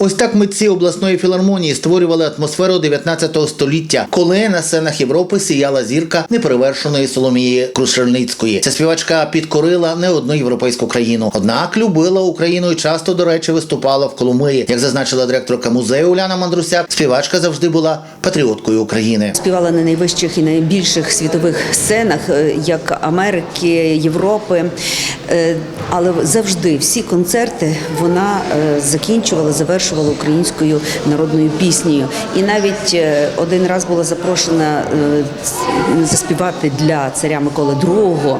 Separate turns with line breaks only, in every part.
Ось так митці обласної філармонії створювали атмосферу 19 століття, коли на сценах Європи сіяла зірка неперевершеної Соломії Крушельницької. Ця співачка підкорила не одну європейську країну. Однак любила Україну і часто, до речі, виступала в Коломиї. Як зазначила директорка музею Уляна Мандрусяк, співачка завжди була патріоткою України.
Співала на найвищих і найбільших світових сценах, е, як Америки, Європи. Але завжди всі концерти вона е, закінчувала, завершувала українською народною піснею. І навіть е, один раз була запрошена е, заспівати для царя Миколи II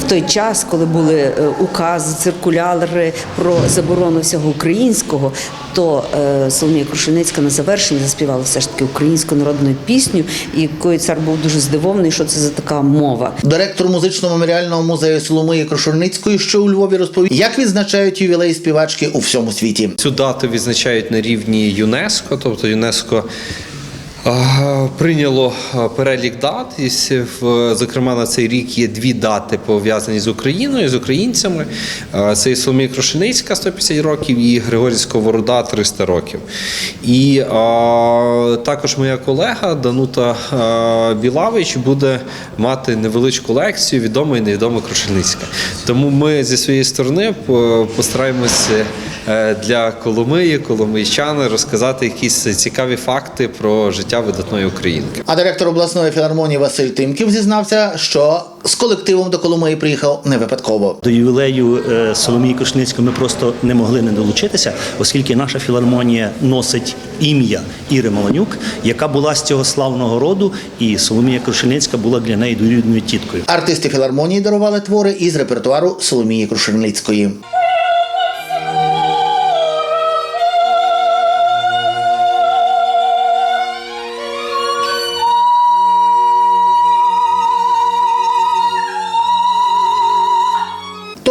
в той час, коли були укази, циркуляри про заборону всього українського, то Соломія Крушеницька на завершення заспівала все ж таки українську народну пісню, якою цар був дуже здивований, що це за така мова.
Директор музично меморіального музею Соломиї Крушельницької, що у Львові розповів, як відзначають ювілей співачки у всьому світі.
Цю дату відзначають на рівні ЮНЕСКО, тобто ЮНЕСКо. Прийняло перелік дат, і зокрема на цей рік є дві дати пов'язані з Україною, з українцями. Це і Соломія Крушеницька 150 років і Григорій Сковорода 300 років. І також моя колега Данута Білавич буде мати невеличку лекцію відома і невідома Крушельницька. Тому ми зі своєї сторони постараємося для Коломиї, коломийчани розказати якісь цікаві факти про життя видатної українки.
А директор обласної філармонії Василь Тимків зізнався, що з колективом до Коломиї приїхав не випадково.
До ювілею е, Соломії Крушницької ми просто не могли не долучитися, оскільки наша філармонія носить ім'я Іри Маланюк, яка була з цього славного роду, і Соломія Крушеницька була для неї двоюрідною тіткою.
Артисти філармонії дарували твори із репертуару Соломії Крушельницької.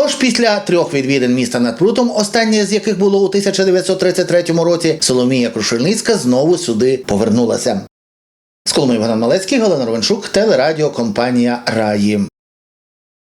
Тож після трьох відвідин міста над Прутом, останнє з яких було у 1933 році, Соломія Крушельницька знову сюди повернулася. З Богдан Малецький, Галина Ровеншук, телерадіокомпанія Раї.